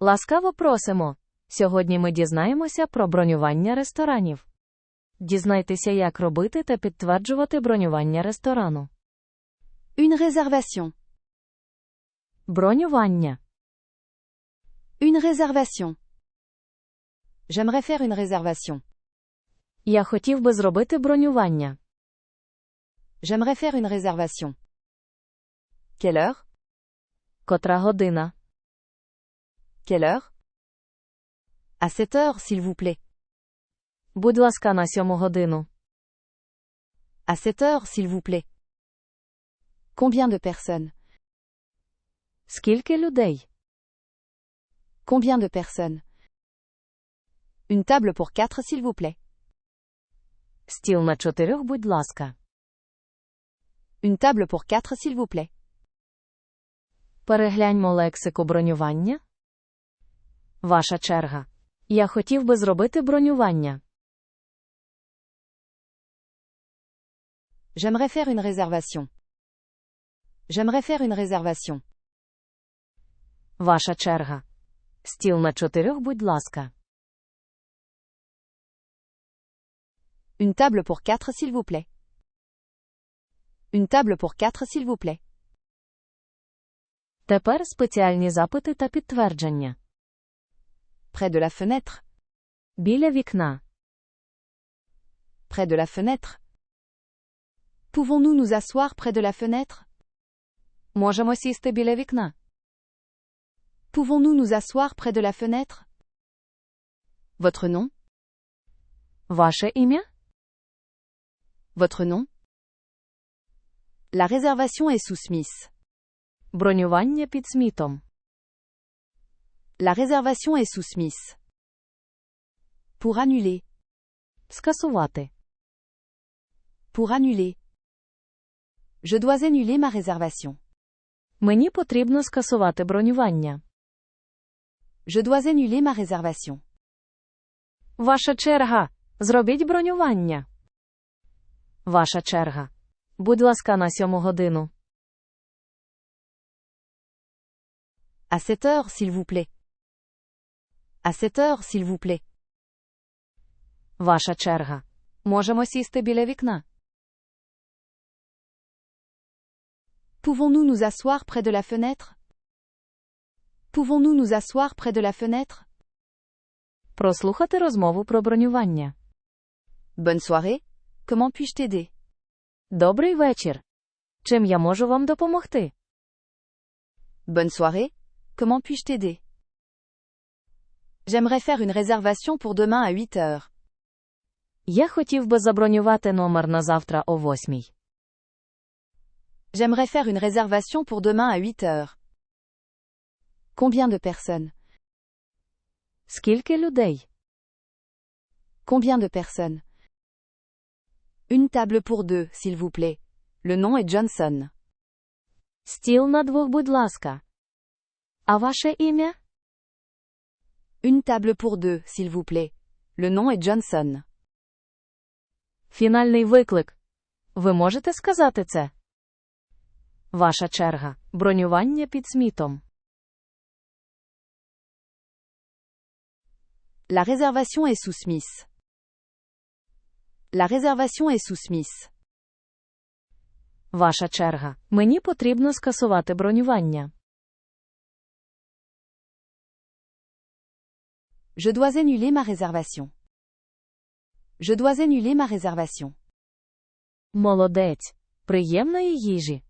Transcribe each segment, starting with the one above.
Ласкаво просимо. Сьогодні ми дізнаємося про бронювання ресторанів. Дізнайтеся, як робити та підтверджувати бронювання ресторану. Une réservation. Бронювання. Une réservation. J'aimerais faire une réservation. Я хотів би зробити бронювання. J'aimerais faire une réservation. Quelle heure Котра година? Quelle heure À 7 heures, s'il vous plaît. Будь ласка, на сьому годину. À 7 heures, s'il vous plaît. Combien de personnes Скільки людей? Combien de personnes Une table pour 4, s'il vous plaît. Стіл на чотирьох, будь ласка. Une table pour 4, s'il vous plaît. Перегляньмо лексику бронювання. Ваша черга. Я хотів би зробити бронювання. J'aimerais faire une réservation. J'aimerais faire une réservation. Ваша черга. Стіл на чотирьох, будь ласка. Une table pour 4, s'il vous plaît. Une table pour 4, s'il vous plaît. Тепер спеціальні запити та підтвердження. Près de la fenêtre. Біля вікна. Près de la fenêtre. Pouvons-nous nous asseoir près de la fenêtre Можемо сісти біля вікна. Pouvons-nous nous asseoir près de la fenêtre Votre nom Ваше ім'я? Votre nom La réservation est sous Smith. Бронювання під смітом. La réservation est sous Smith. Pour annuler. Скасувати. Pour annuler. Je dois annuler ma réservation. Мені потрібно скасувати бронювання. Je dois annuler ma réservation. Ваша черга. Зробіть бронювання. Ваша черга. Будь ласка, на сьому годину. À 7 heures, s'il vous plaît. À 7 heures, s'il vous plaît. Ваша черга. Можемо сісти біля вікна. Pouvons-nous nous asseoir près de la fenêtre Pouvons-nous nous asseoir près de la fenêtre Прослухати розмову про бронювання. Bonne soirée. Comment puis-je t'aider Добрий вечір. Чим я можу вам допомогти? Bonne soirée. Comment puis-je t'aider J'aimerais faire une réservation pour demain à 8 heures. Я хотів би забронювати номер на завтра о восьмій. J'aimerais faire une réservation pour demain à 8 heures. Combien de personnes Скільки людей? Combien de personnes Une table pour deux, s'il vous plaît. Le nom est Johnson. Стіл на двох, будь ласка. А ваше ім'я? Une table pour deux, s'il vous plaît. Le nom est Johnson. Фінальний виклик. Ви можете сказати це? Ваша черга. Бронювання під смітом. La réservation est sous Smith. La réservation est sous Smith. Ваша черга. Мені потрібно скасувати бронювання. Je dois annuler ma réservation. Je dois annuler ma réservation. Молодець. Приємної їжі.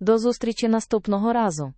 До зустрічі наступного разу.